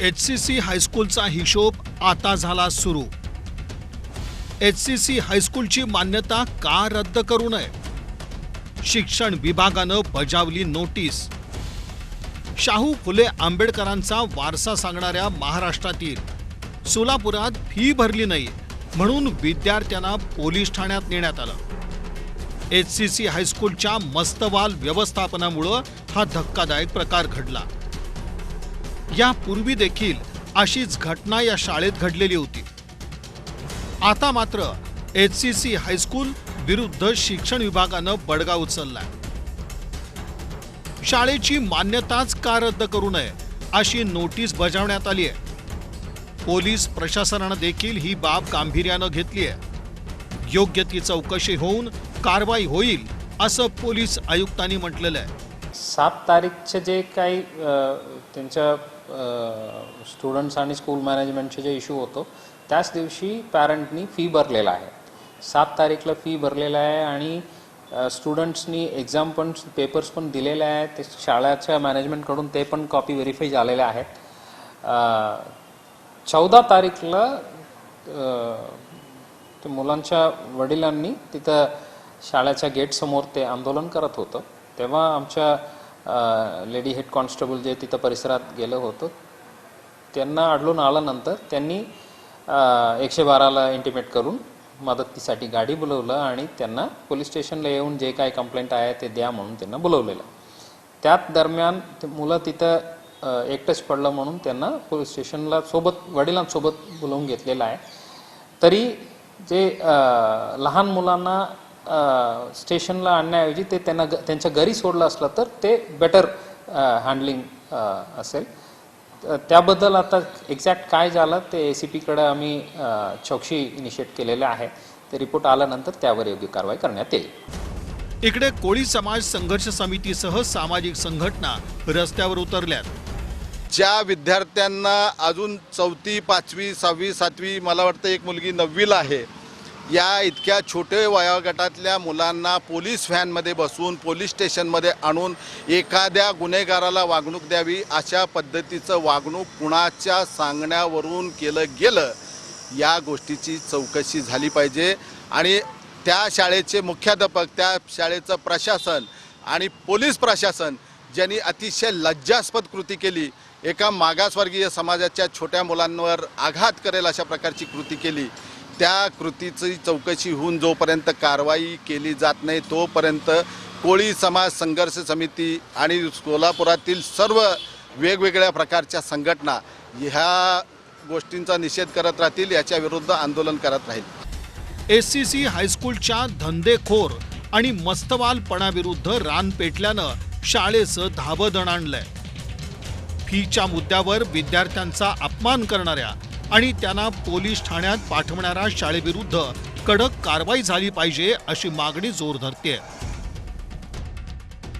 H C C हायस्कूलचा हिशोब आता झाला सुरू. एच सी सी हायस्कूलची मान्यता का रद्द करू नये? शिक्षण विभागानं बजावली नोटीस. शाहू फुले आंबेडकरांचा वारसा सांगणाऱ्या महाराष्ट्रातील सोलापुरात फी भरली नाही म्हणून विद्यार्थ्यांना पोलीस ठाण्यात नेण्यात आलं. एच सी सी हायस्कूलच्या मस्तवाल व्यवस्थापनामुळं हा धक्कादायक प्रकार घडला. यापूर्वी देखील अशीच घटना या शाळेत घडलेली होती. आता मात्र एच सी सी हायस्कूल विरुद्ध शिक्षण विभागानं बडगा उचललाय. शाळेची मान्यताच का रद्द करू नये अशी नोटीस बजावण्यात आली आहे पोलीस प्रशासनानं देखील ही बाब गांभीर्यानं घेतली आहे. योग्य ती चौकशी होऊन कारवाई होईल असं पोलीस आयुक्तांनी म्हटलेलं आहे. सात तारीखचे जे काही त्यांच्या स्टुडंट्स आणि स्कूल मॅनेजमेंटचे जे इश्यू होतो त्याच दिवशी पॅरंटनी फी भरलेला आहे. सात तारीखला फी भरलेला आहे आणि स्टुडंट्सनी एक्झाम पण पेपर्स पण दिलेले आहेत. ते शाळेच्या मॅनेजमेंटकडून ते पण कॉपी व्हेरीफाय झालेले आहेत. चौदा तारीखला मुलांच्या वडिलांनी तिथं शाळेच्या गेटसमोर ते आंदोलन करत होतं. तेव्हा आमच्या लेडी हेड कॉन्स्टेबल जे तिथं परिसरात गेलं होतं त्यांना आढळून आल्यानंतर त्यांनी एकशे बाराला इंटिमेट करून मदतीसाठी गाडी बोलवलं आणि त्यांना पोलीस स्टेशनला येऊन जे काय कंप्लेंट आहे ते द्या म्हणून त्यांना बोलवलेलं. त्यात दरम्यान मुलं तिथं एकटंच पडलं म्हणून त्यांना पोलीस स्टेशनला सोबत वडिलांसोबत बोलवून घेतलेलं आहे. तरी जे लहान मुलांना स्टेशनला आणण्याऐवजी ते त्यांना ग- त्यांच्या घरी सोडलं असलं तर ते बेटर हँडलिंग असेल. त्याबद्दल आता एक्झॅक्ट काय झालं ते ए सी पीकडे आम्ही चौकशी इनिशिएट केलेलं आहे. ते रिपोर्ट आल्यानंतर त्यावर योग्य कारवाई करण्यात येईल. इकडे कोळी समाज संघर्ष समितीसह सामाजिक संघटना रस्त्यावर उतरल्यात. ज्या विद्यार्थ्यांना अजून चौथी पाचवी सहावी सातवी मला वाटतं एक मुलगी नववीला आहे या इतक्या छोटे वयोगटातल्या मुलांना पोलीस व्हॅनमध्ये बसवून पोलीस स्टेशनमध्ये आणून एखाद्या गुन्हेगाराला वागणूक द्यावी अशा पद्धतीचं वागणूक कुणाच्या सांगण्यावरून केलं गेलं या गोष्टीची चौकशी झाली पाहिजे. आणि त्या शाळेचे मुख्याध्यापक त्या शाळेचं प्रशासन आणि पोलीस प्रशासन ज्यांनी अतिशय लज्जास्पद कृती केली एका मागासवर्गीय समाजाच्या छोट्या मुलांवर आघात करेल अशा प्रकारची कृती केली त्या कृतीची चौकशी होऊन जोपर्यंत कारवाई केली जात नाही तोपर्यंत कोळी समाज संघर्ष समिती आणि कोल्हापुरातील सर्व वेगवेगळ्या प्रकारच्या संघटना ह्या गोष्टींचा निषेध करत राहतील याच्या विरुद्ध आंदोलन करत राहील. एस सी सी हायस्कूलच्या धंदेखोर आणि मस्तवालपणाविरुद्ध रान पेटल्यानं शाळेचं धाबदण आणलंय फीच्या मुद्द्यावर विद्यार्थ्यांचा अपमान करणाऱ्या आणि त्यांना पोलीस ठाण्यात पाठवणाऱ्या शाळेविरुद्ध कडक कारवाई झाली पाहिजे अशी मागणी जोर धरते